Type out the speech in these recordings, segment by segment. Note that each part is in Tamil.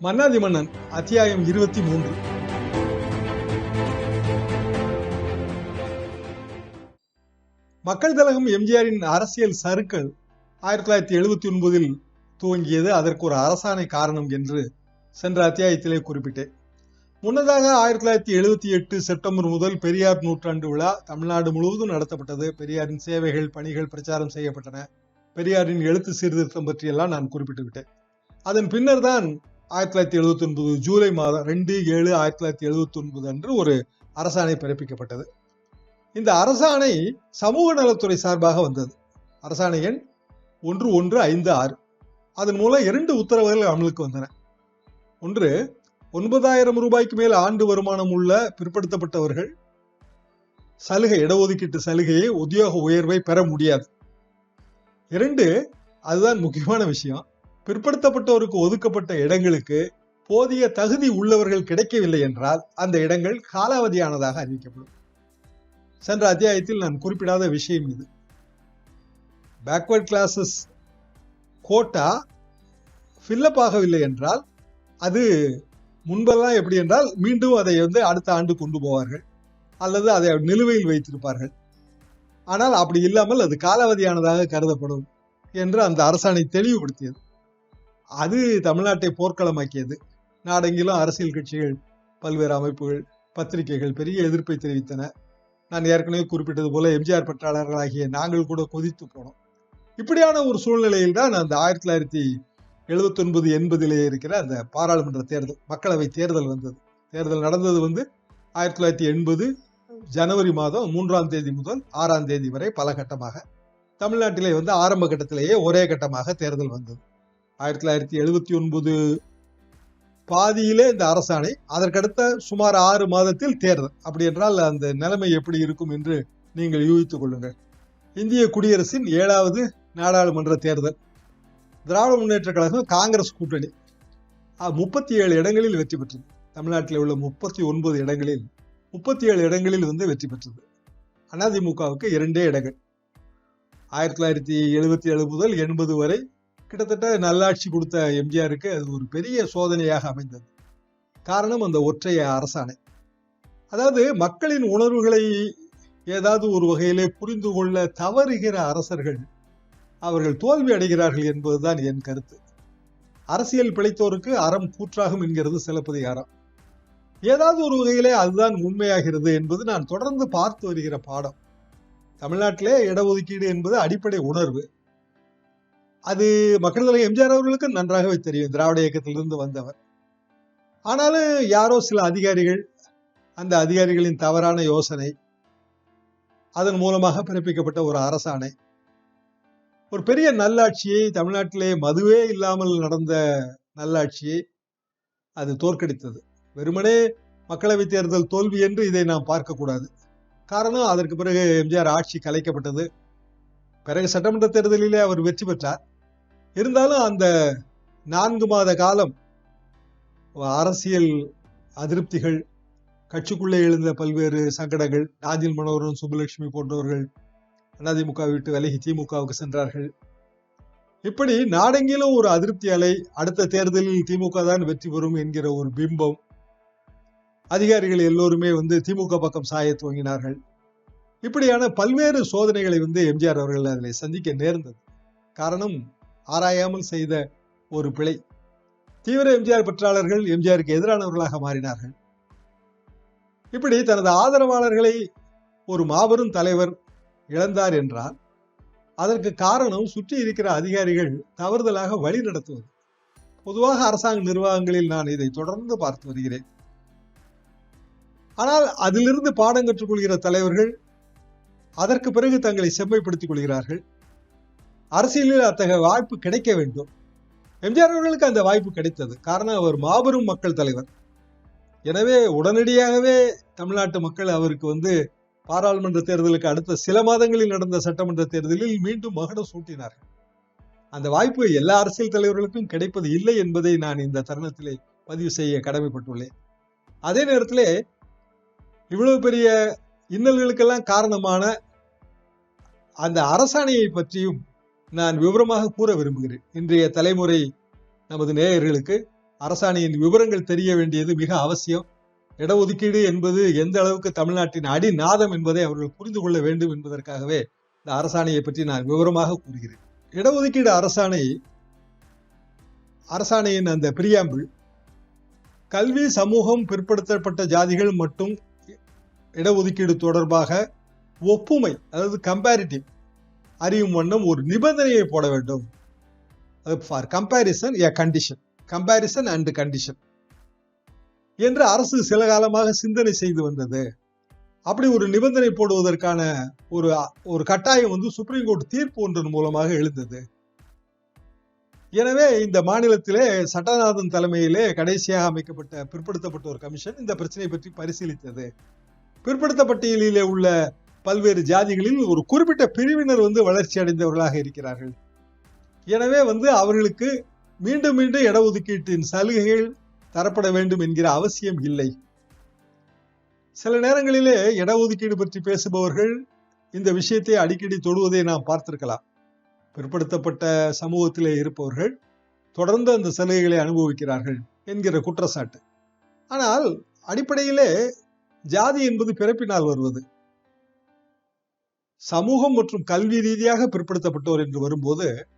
மன்னாதி மன்னன் அத்தியாயம் இருபத்தி மூன்று. மக்கள் தலகம் எம்ஜிஆரின் அரசியல் சறுக்கள் ஆயிரத்தி தொள்ளாயிரத்தி எழுபத்தி ஒன்பதில் துவங்கியது அதற்கு ஒரு அரசாணை காரணம் என்று சென்ற அத்தியாயத்திலே குறிப்பிட்டேன். முன்னதாக ஆயிரத்தி தொள்ளாயிரத்தி எழுபத்தி எட்டு செப்டம்பர் முதல் பெரியார் நூற்றாண்டு விழா தமிழ்நாடு முழுவதும் நடத்தப்பட்டது. பெரியாரின் சேவைகள் பணிகள் பிரச்சாரம் செய்யப்பட்டன. பெரியாரின் எழுத்து சீர்திருத்தம் பற்றியெல்லாம் நான் குறிப்பிட்டு விட்டேன் அதன் பின்னர் தான் ஆயிரத்தி தொள்ளாயிரத்தி எழுபத்தி ஒன்பது ஜூலை மாதம் ரெண்டு ஏழு ஆயிரத்தி தொள்ளாயிரத்தி எழுபத்தி ஒன்பது அன்று ஒரு அரசாணை பிறப்பிக்கப்பட்டது. இந்த அரசாணை சமூக நலத்துறை சார்பாக வந்தது. அரசாணை எண் ஒன்று ஒன்று ஐந்து ஆறு. அதன் மூலம் இரண்டு உத்தரவுகள் அமலுக்கு வந்தன. ஒன்று ஒன்பதாயிரம் ரூபாய்க்கு மேல் ஆண்டு வருமானம் உள்ள பிற்படுத்தப்பட்டவர்கள் சலுகை இடஒதுக்கீட்டு சலுகையை உத்தியோக உயர்வை பெற முடியாது. இரண்டு அதுதான் முக்கியமான விஷயம். பிற்படுத்தப்பட்டோருக்கு ஒதுக்கப்பட்ட இடங்களுக்கு போதிய தகுதி உள்ளவர்கள் கிடைக்கவில்லை என்றால் அந்த இடங்கள் காலாவதியானதாக அறிவிக்கப்படும். சென்ற அத்தியாயத்தில் நான் குறிப்பிடாத விஷயம் இது. பேக்வர்ட் கிளாஸஸ் கோட்டா ஃபில்லப் ஆகவில்லை என்றால் அது முன்பெல்லாம் எப்படி என்றால் மீண்டும் அதை வந்து அடுத்த ஆண்டு கொண்டு போவார்கள். அல்லது அதை நிலுவையில் வைத்திருப்பார்கள். ஆனால் அப்படி இல்லாமல் அது காலாவதியானதாக கருதப்படும் என்று அந்த அரசாணை தெளிவுபடுத்தியது. அது தமிழ்நாட்டை போர்க்களமாக்கியது. நாடெங்கிலும் அரசியல் கட்சிகள் பல்வேறு அமைப்புகள் பத்திரிகைகள் பெரிய எதிர்ப்பை தெரிவித்தன. நான் ஏற்கனவே குறிப்பிட்டது போல எம்ஜிஆர் பற்றாளர்களாகிய நாங்கள் கூட கொதித்து போனோம். இப்படியான ஒரு சூழ்நிலையில் தான் அந்த ஆயிரத்தி தொள்ளாயிரத்தி எழுபத்தி ஒன்பது எண்பதிலே இருக்கிற அந்த பாராளுமன்ற தேர்தல் மக்களவை தேர்தல் வந்தது. தேர்தல் நடந்தது வந்து ஆயிரத்தி தொள்ளாயிரத்தி எண்பது ஜனவரி மாதம் மூன்றாம் தேதி முதல் ஆறாம் தேதி வரை பல கட்டமாக தமிழ்நாட்டிலே வந்து ஆரம்ப கட்டத்திலேயே ஒரே கட்டமாக தேர்தல் வந்தது. ஆயிரத்தி தொள்ளாயிரத்தி எழுபத்தி ஒன்பது பாதியிலே இந்த அரசாணை அதற்கடுத்த சுமார் ஆறு மாதத்தில் தேர்தல். அப்படி என்றால் அந்த நிலைமை எப்படி இருக்கும் என்று நீங்கள் யூகித்துக் கொள்ளுங்கள். இந்திய குடியரசின் ஏழாவது நாடாளுமன்ற தேர்தல். திராவிட முன்னேற்ற கழகம் காங்கிரஸ் கூட்டணி. முப்பத்தி ஏழு இடங்களில் வெற்றி பெற்றது. தமிழ்நாட்டில் உள்ள முப்பத்தி ஒன்பது இடங்களில் முப்பத்தி ஏழு இடங்களில் வந்து வெற்றி பெற்றது. அதிமுகவுக்கு இரண்டே இடங்கள். ஆயிரத்தி தொள்ளாயிரத்தி எழுபத்தி ஏழு முதல் எண்பது வரை கிட்டத்தட்ட நல்லாட்சி கொடுத்த எம்ஜிஆருக்கு அது ஒரு பெரிய சோதனையாக அமைந்தது. காரணம் அந்த ஒற்றைய அரசாணை. அதாவது மக்களின் உணர்வுகளை ஏதாவது ஒரு வகையிலே புரிந்து கொள்ள தவறுகிற அரசர்கள் அவர்கள் தோல்வி அடைகிறார்கள் என்பதுதான் என் கருத்து. அரசியல் பிழைத்தோருக்கு அறம் கூற்றாகும் என்கிறது சிலப்பதிகாரம். ஏதாவது ஒரு வகையிலே அதுதான் உண்மையாகிறது என்பது நான் தொடர்ந்து பார்த்து வருகிற பாடம். தமிழ்நாட்டிலே இடஒதுக்கீடு என்பது அடிப்படை உணர்வு. அது மக்கள் தலைவர் எம்ஜிஆர் அவர்களுக்கு நன்றாகவே தெரியும். திராவிட இயக்கத்திலிருந்து வந்தவர். ஆனாலும் யாரோ சில அதிகாரிகள் அந்த அதிகாரிகளின் தவறான யோசனை அதன் மூலமாக பிறப்பிக்கப்பட்ட ஒரு அரசாணை ஒரு பெரிய நல்லாட்சியை தமிழ்நாட்டிலே மதுவே இல்லாமல் நடந்த நல்லாட்சியை அது தோற்கடித்தது. வெறுமனே மக்களவை தேர்தல் தோல்வி என்று இதை நாம் பார்க்கக்கூடாது. காரணம் அதற்கு பிறகு எம்ஜிஆர் ஆட்சி கலைக்கப்பட்டது. பிறகு சட்டமன்ற தேர்தலிலே அவர் வெற்றி பெற்றார். இருந்தாலும் அந்த நான்கு மாத காலம் அரசியல் அதிருப்திகள் கட்சிக்குள்ளே எழுந்த பல்வேறு சங்கடங்கள் நாஜில் மனோகரன் சுப்புலட்சுமி போன்றவர்கள் அதிமுக விட்டு விலகி திமுகவுக்கு சென்றார்கள். இப்படி நாடெங்கிலும் ஒரு அதிருப்தி அலை அடுத்த தேர்தலில் திமுக தான் வெற்றி பெறும் என்கிற ஒரு பிம்பம். அதிகாரிகள் எல்லோருமே வந்து திமுக பக்கம் சாய துவங்கினார்கள். இப்படியான பல்வேறு சோதனைகளை வந்து எம்ஜிஆர் அவர்கள் அதில் சந்திக்க நேர்ந்தது. காரணம் ஆராயாமல் செய்த ஒரு பிழை. தீவிர எம்ஜிஆர் பற்றாளர்கள் எம்ஜிஆருக்கு எதிரானவர்களாக மாறினார்கள். இப்படி தனது ஆதரவாளர்களை ஒரு மாபெரும் தலைவர் இழந்தார் என்றால் அதற்கு காரணம் சுற்றி இருக்கிற அதிகாரிகள் தவறுதலாக வழி நடத்துவது. பொதுவாக அரசாங்க நிர்வாகங்களில் நான் இதை தொடர்ந்து பார்த்து வருகிறேன். ஆனால் அதிலிருந்து பாடம் கற்றுக்கொள்கிற தலைவர்கள் அதற்கு பிறகு தங்களை செம்மைப்படுத்திக் கொள்கிறார்கள். அரசியலில் அத்தகைய வாய்ப்பு கிடைக்க வேண்டும். எம்ஜிஆர் அவர்களுக்கு அந்த வாய்ப்பு கிடைத்தது. காரணம் அவர் மாபெரும் மக்கள் தலைவர். எனவே உடனடியாகவே தமிழ்நாட்டு மக்கள் அவருக்கு வந்து பாராளுமன்ற தேர்தலுக்கு அடுத்த சில மாதங்களில் நடந்த சட்டமன்ற தேர்தலில் மீண்டும் மகடம் சூட்டினார்கள். அந்த வாய்ப்பு எல்லா அரசியல் தலைவர்களுக்கும் கிடைப்பது இல்லை என்பதை நான் இந்த தருணத்திலே பதிவு செய்ய கடமைப்பட்டுள்ளேன். அதே நேரத்தில் இவ்வளவு பெரிய இன்னல்களுக்கெல்லாம் காரணமான அந்த அரசாணையை பற்றியும் நான் விவரமாக கூற விரும்புகிறேன். இன்றைய தலைமுறை நமது நேயர்களுக்கு அரசாணையின் விவரங்கள் தெரிய வேண்டியது மிக அவசியம். இடஒதுக்கீடு என்பது எந்த அளவுக்கு தமிழ்நாட்டின் அடிநாதம் என்பதை அவர்கள் புரிந்து கொள்ள வேண்டும் என்பதற்காகவே இந்த அரசாணையை பற்றி நான் விவரமாக கூறுகிறேன். இடஒதுக்கீடு அரசாணை அரசாணையின் அந்த பிரியாம்பிள் கல்வி சமூகம் பிற்படுத்தப்பட்ட ஜாதிகள் மற்றும் இடஒதுக்கீடு தொடர்பாக ஒப்புமை அதாவது கம்பேரிட்டிவ் அறியும் வண்ணம் ஒரு நிபந்தனையை போட வேண்டும். For comparison a condition comparison and condition என்று அரசு சில காலமாக சிந்தனை செய்து வந்தது. அப்படி ஒரு நிபந்தனை போடுவதற்கான ஒரு ஒரு கட்டாயம் வந்து சுப்ரீம் கோர்ட் தீர்ப்பு ஒன்றின் மூலமாக எழுந்தது. எனவே இந்த மாநிலத்திலே சட்டநாதன் தலைமையிலே கடைசியாக அமைக்கப்பட்ட பிற்படுத்தப்பட்ட ஒரு கமிஷன் இந்த பிரச்சனை பற்றி பரிசீலித்தது. பிற்படுத்த பட்டியலிலே உள்ள பல்வேறு ஜாதிகளில் ஒரு குறிப்பிட்ட பிரிவினர் வந்து வளர்ச்சி அடைந்தவர்களாக இருக்கிறார்கள். எனவே வந்து அவர்களுக்கு மீண்டும் மீண்டும் இடஒதுக்கீட்டின் சலுகைகள் தரப்பட வேண்டும் என்கிற அவசியம் இல்லை. சில நேரங்களிலே இடஒதுக்கீடு பற்றி பேசுபவர்கள் இந்த விஷயத்தை அடிக்கடி தொடுவதை நாம் பார்த்திருக்கலாம். பிற்படுத்தப்பட்ட சமூகத்திலே இருப்பவர்கள் தொடர்ந்து அந்த சலுகைகளை அனுபவிக்கிறார்கள் என்கிற குற்றச்சாட்டு. ஆனால் அடிப்படையிலே ஜாதி என்பது பிறப்பினால் வருவது. சமூகம் மற்றும் கல்வி ரீதியாக பிற்படுத்தப்பட்டோர் என்று வரும்போது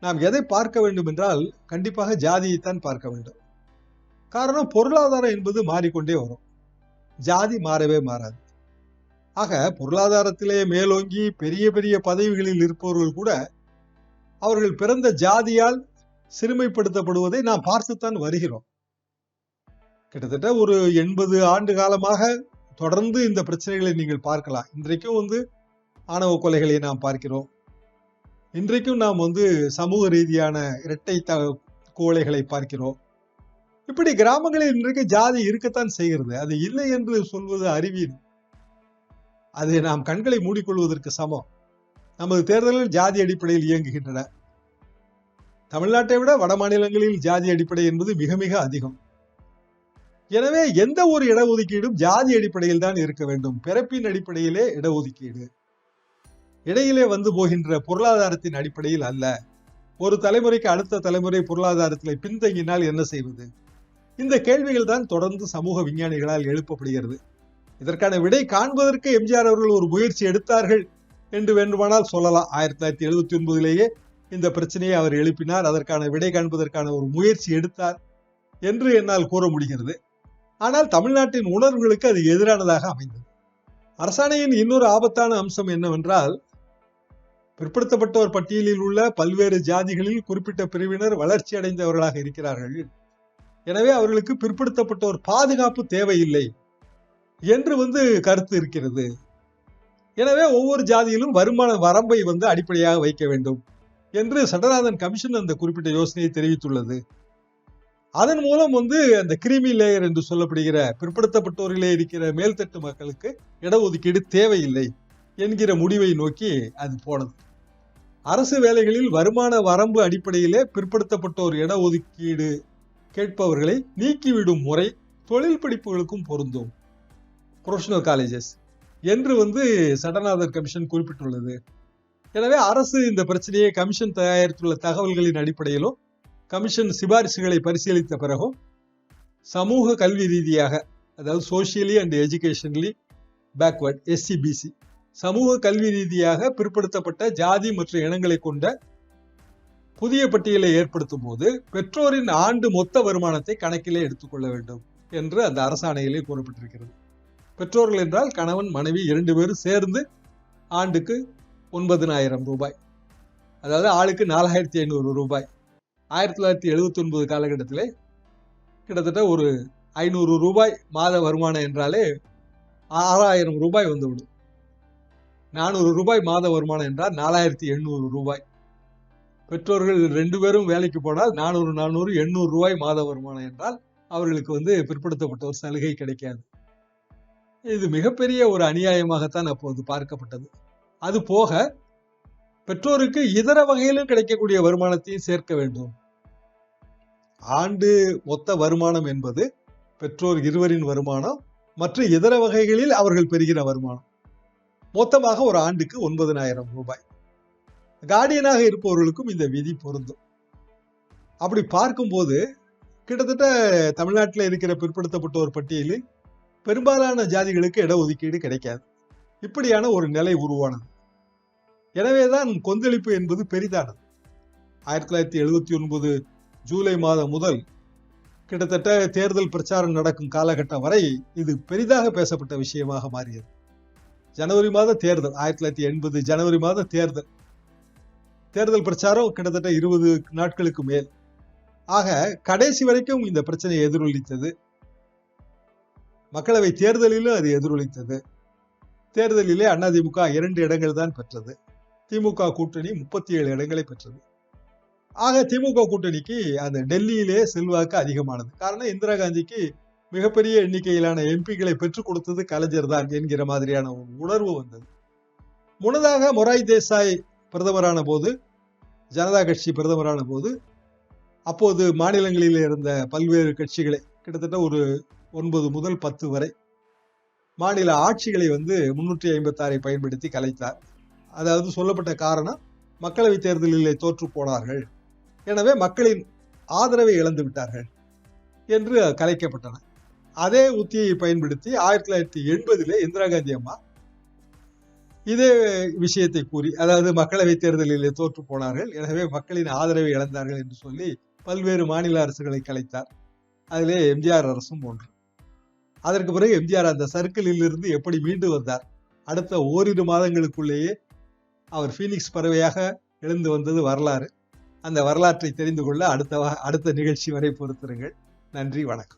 நாம் எதை பார்க்க வேண்டும் என்றால் கண்டிப்பாக ஜாதியைத்தான் பார்க்க வேண்டும். காரணம் பொருளாதாரம் என்பது மாறிக்கொண்டே வரும். ஜாதி மாறவே மாறாது. ஆக பொருளாதாரத்திலே மேலோங்கி பெரிய பெரிய பதவிகளில் இருப்பவர்கள் கூட அவர்கள் பிறந்த ஜாதியால் சிறுமைப்படுத்தப்படுவதை நாம் பார்த்துத்தான் வருகிறோம். கிட்டத்தட்ட ஒரு எண்பது ஆண்டு காலமாக தொடர்ந்து இந்த பிரச்சனைகளை நீங்கள் பார்க்கலாம். இன்றைக்கும் வந்து ஆணவ கொலைகளை நாம் பார்க்கிறோம். இன்றைக்கும் நாம் வந்து சமூக ரீதியான இரட்டை த கோலைகளை பார்க்கிறோம். இப்படி கிராமங்களில் இன்றைக்கு ஜாதி இருக்கத்தான் செய்கிறது. அது இல்லை என்று சொல்வது அறிவியல் அது நாம் கண்களை மூடிக்கொள்வதற்கு சமம். நமது தேர்தல்கள் ஜாதி அடிப்படையில் இயங்குகின்றன. தமிழ்நாட்டை விட வட மாநிலங்களில் ஜாதி அடிப்படை என்பது மிக மிக அதிகம். எனவே எந்த ஒரு இடஒதுக்கீடும் ஜாதி அடிப்படையில் தான் இருக்க வேண்டும். பிறப்பின் அடிப்படையிலே இடஒதுக்கீடு. இடையிலே வந்து போகின்ற பொருளாதாரத்தின் அடிப்படையில் அல்ல. ஒரு தலைமுறைக்கு அடுத்த தலைமுறை பொருளாதாரத்தில் பின்தங்கினால் என்ன செய்வது? இந்த கேள்விகள் தான் தொடர்ந்து சமூக விஞ்ஞானிகளால் எழுப்பப்படுகிறது. இதற்கான விடை காண்பதற்கு எம்ஜிஆர் அவர்கள் ஒரு முயற்சி எடுத்தார்கள் என்று வேண்டுமானால் சொல்லலாம். ஆயிரத்தி தொள்ளாயிரத்தி எழுபத்தி ஒன்பதிலேயே இந்த பிரச்சனையை அவர் எழுப்பினார். அதற்கான விடை காண்பதற்கான ஒரு முயற்சி எடுத்தார் என்று என்னால் கூற முடிகிறது. ஆனால் தமிழ்நாட்டின் உணர்வுகளுக்கு அது எதிரானதாக அமைந்தது. அரசாணையின் இன்னொரு ஆபத்தான அம்சம் என்னவென்றால் பிற்படுத்தப்பட்டோர் பட்டியலில் உள்ள பல்வேறு ஜாதிகளில் குறிப்பிட்ட பிரிவினர் வளர்ச்சி அடைந்தவர்களாக இருக்கிறார்கள். எனவே அவர்களுக்கு பிற்படுத்தப்பட்டோர் பாதுகாப்பு தேவையில்லை என்று வந்து கருத்து இருக்கிறது. எனவே ஒவ்வொரு ஜாதியிலும் வருமான வரம்பை வந்து அடிப்படையாக வைக்க வேண்டும் என்று சடநாதன் கமிஷன் அந்த குறிப்பிட்ட யோசனையை தெரிவித்துள்ளது. அதன் மூலம் வந்து அந்த கிரிமி லேயர் என்று சொல்லப்படுகிற பிற்படுத்தப்பட்டோரிலே இருக்கிற மேல்தட்டு மக்களுக்கு இடஒதுக்கீடு தேவையில்லை என்கிற முடிவை நோக்கி அது போனது. அரசு வேலைகளில் வருமான வரம்பு அடிப்படையிலே பிற்படுத்தப்பட்டோர் இடஒதுக்கீடு கேட்பவர்களை நீக்கிவிடும் முறை தொழில் படிப்புகளுக்கும் பொருந்தும். ப்ரொஃபஷனல் காலேஜஸ் என்று வந்து சடநாதர் கமிஷன் குறிப்பிட்டுள்ளது. எனவே அரசு இந்த பிரச்சனையை கமிஷன் தயாரித்துள்ள தகவல்களின் அடிப்படையிலும் கமிஷன் சிபாரிசுகளை பரிசீலித்த பிறகும் சமூக கல்வி ரீதியாக அதாவது socially and educationally backward SCBC சமூக கல்வி ரீதியாக பிற்படுத்தப்பட்ட ஜாதி மற்றும் இனங்களை கொண்ட புதிய பட்டியலை ஏற்படுத்தும் போது பெற்றோரின் ஆண்டு மொத்த வருமானத்தை கணக்கிலே எடுத்துக்கொள்ள வேண்டும் என்று அந்த அரசாணையிலே கூறப்பட்டிருக்கிறது. பெற்றோர்கள் என்றால் கணவன் மனைவி இரண்டு பேரும் சேர்ந்து ஆண்டுக்கு ஒன்பதினாயிரம் ரூபாய். அதாவது ஆளுக்கு நாலாயிரத்தி ஐநூறு ரூபாய். ஆயிரத்தி தொள்ளாயிரத்தி எழுபத்தி ஒன்பது காலகட்டத்திலே கிட்டத்தட்ட ஒரு ஐநூறு ரூபாய் மாத வருமானம் என்றாலே ஆறாயிரம் ரூபாய் வந்துவிடும். நானூறு ரூபாய் மாத வருமானம் என்றால் நாலாயிரத்தி எண்ணூறு ரூபாய். பெற்றோர்கள் ரெண்டு பேரும் வேலைக்கு போனால் நானூறு நானூறு எண்ணூறு ரூபாய் மாத வருமானம் என்றால் அவர்களுக்கு வந்து பிற்படுத்தப்பட்ட ஒரு சலுகை கிடைக்காது. இது மிகப்பெரிய ஒரு அநியாயமாகத்தான் அப்போது பார்க்கப்பட்டது. அது போக பெற்றோருக்கு இதர வகையிலும் கிடைக்கக்கூடிய வருமானத்தையும் சேர்க்க வேண்டும். ஆண்டு மொத்த வருமானம் என்பது பெற்றோர் இருவரின் வருமானம் மற்ற இதர வகைகளில் அவர்கள் பெறுகிற வருமானம். மொத்தமாக ஒரு ஆண்டுக்கு ஒன்பதனாயிரம் ரூபாய். கார்டியனாக இருப்பவர்களுக்கும் இந்த விதி பொருந்தும். அப்படி பார்க்கும்போது கிட்டத்தட்ட தமிழ்நாட்டில் இருக்கிற பிற்படுத்தப்பட்டோர் பட்டியலில் பெரும்பாலான ஜாதிகளுக்கு இடஒதுக்கீடு கிடைக்காது. இப்படியான ஒரு நிலை உருவானது. எனவேதான் கொந்தளிப்பு என்பது பெரிதானது. ஆயிரத்தி தொள்ளாயிரத்தி எழுபத்தி ஒன்பது ஜூலை மாதம் முதல் கிட்டத்தட்ட தேர்தல் பிரச்சாரம் நடக்கும் காலகட்டம் வரை இது பெரிதாக பேசப்பட்ட விஷயமாக மாறியது. ஜனவரி மாத தேர்தல் ஆயிரத்தி தொள்ளாயிரத்தி எண்பது ஜனவரி மாத தேர்தல். தேர்தல் பிரச்சாரம் கிட்டத்தட்ட இருபது நாட்களுக்கு மேல். ஆக கடைசி வரைக்கும் இந்த பிரச்சனையை எதிரொலித்தது. மக்களவை தேர்தலிலும் அது எதிரொலித்தது. தேர்தலிலே அதிமுக இரண்டு இடங்கள் தான் பெற்றது. திமுக கூட்டணி முப்பத்தி ஏழு இடங்களை பெற்றது. ஆக திமுக கூட்டணிக்கு அந்த டெல்லியிலே செல்வாக்கு அதிகமானது. காரணம் இந்திரா காந்திக்கு மிகப்பெரிய எண்ணிக்கையிலான எம்பிக்களை பெற்றுக் கொடுத்தது கலைஞர் தான் என்கிற மாதிரியான உணர்வு வந்தது. முன்னதாக மொராய் தேசாய் பிரதமரான போது ஜனதா கட்சி பிரதமரான போது அப்போது மாநிலங்களில் இருந்த பல்வேறு கட்சிகளை கிட்டத்தட்ட ஒரு ஒன்பது முதல் பத்து வரை மாநில ஆட்சிகளை வந்து முன்னூற்றி ஐம்பத்தாறை பயன்படுத்தி கலைத்தார். அதாவது சொல்லப்பட்ட காரணம் மக்களவை தேர்தலிலே தோற்று போனார்கள். எனவே மக்களின் ஆதரவை இழந்து விட்டார்கள் என்று கலைக்கப்பட்டன. அதே உத்தியை பயன்படுத்தி ஆயிரத்தி தொள்ளாயிரத்தி எண்பதிலே இந்திரா காந்தி அம்மா இதே விஷயத்தை கூறி அதாவது மக்களவை தேர்தலில் தோற்று போனார்கள். எனவே மக்களின் ஆதரவை இழந்தார்கள் என்று சொல்லி பல்வேறு மாநில அரசுகளை கலைத்தார். அதிலே எம்ஜிஆர் அரசும் ஒன்று. அதற்கு பிறகு எம்ஜிஆர் அந்த சர்க்கிளில் இருந்து எப்படி மீண்டு வந்தார்? அடுத்த ஓரிரு மாதங்களுக்குள்ளேயே அவர் ஃபீனிக்ஸ் பறவையாக எழுந்து வந்தது வரலாறு. அந்த வரலாற்றை தெரிந்து கொள்ள அடுத்த அடுத்த நிகழ்ச்சி வரை பொறுத்திருங்கள். நன்றி வணக்கம்.